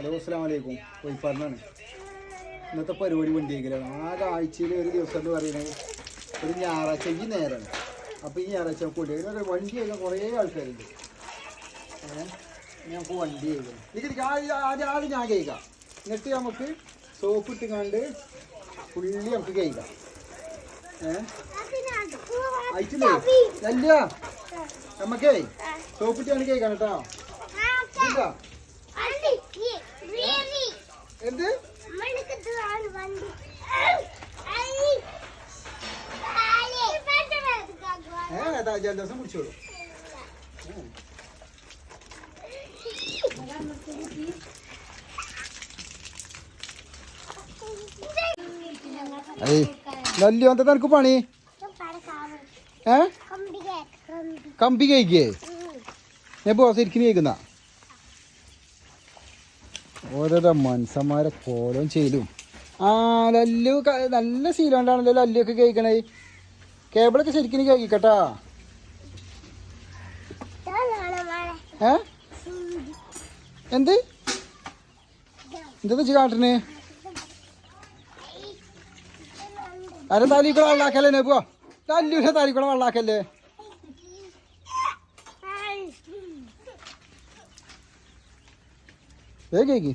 Hello അസ്സാം വലൈക്കും കോഴിപ്പാടിനാണ് ഇന്നത്തെ പരിപാടി വണ്ടിയെങ്കിലാണ് ആകെ ആഴ്ചയിൽ ഒരു ദിവസം എന്ന് പറയുന്നത് ഒരു ഞായറാഴ്ച ഈ നേരമാണ് അപ്പോൾ ഈ ഞായറാഴ്ച കൂടി ഒരു വണ്ടി കഴിക്കാൻ കുറേ ആൾക്കാരുണ്ട്. ഞാൻ ഞങ്ങൾക്ക് വണ്ടി കഴിക്കണം ഇത് ആദ്യം ആദ്യം ഞാൻ കഴിക്കാം എന്നിട്ട് നമുക്ക് സോപ്പ് ഇട്ട് കണ്ട് പുള്ളി നമുക്ക് കഴിക്കാം ഏഹ് അയച്ചില്ലേ നല്ല നമുക്കേ സോപ്പ് കണ്ട് കഴിക്കാം കേട്ടോ. ഇല്ല. എന്ത്? ഏതാ? ജലദോഷം പിടിച്ചോളൂ ഏയ് ലല്ലി എന്താ നിനക്ക് പണി? ഏ? കമ്പി കഴിക്കേ ഞാൻ ബോസ് ഇരിക്കുന്ന കഴിക്കുന്ന ഓരോരോ മനുഷ്യന്മാരെ കോലം ചെയ്യലും ആ ലല്ലു നല്ല ശീലമുണ്ടാണല്ലോ ലല്ലുവൊക്കെ കഴിക്കണേ കേബിളൊക്കെ ശരിക്കും കഴിക്കട്ടാ ഏ? എന്ത്? എന്താ വെച്ച് കാട്ടണേ? അരെ താലി കൂടെ വെള്ളാക്കല്ലേ പോവാ ലല്ലുവിനെ താലി കൂടെ വെള്ളാക്കല്ലേ വേഗം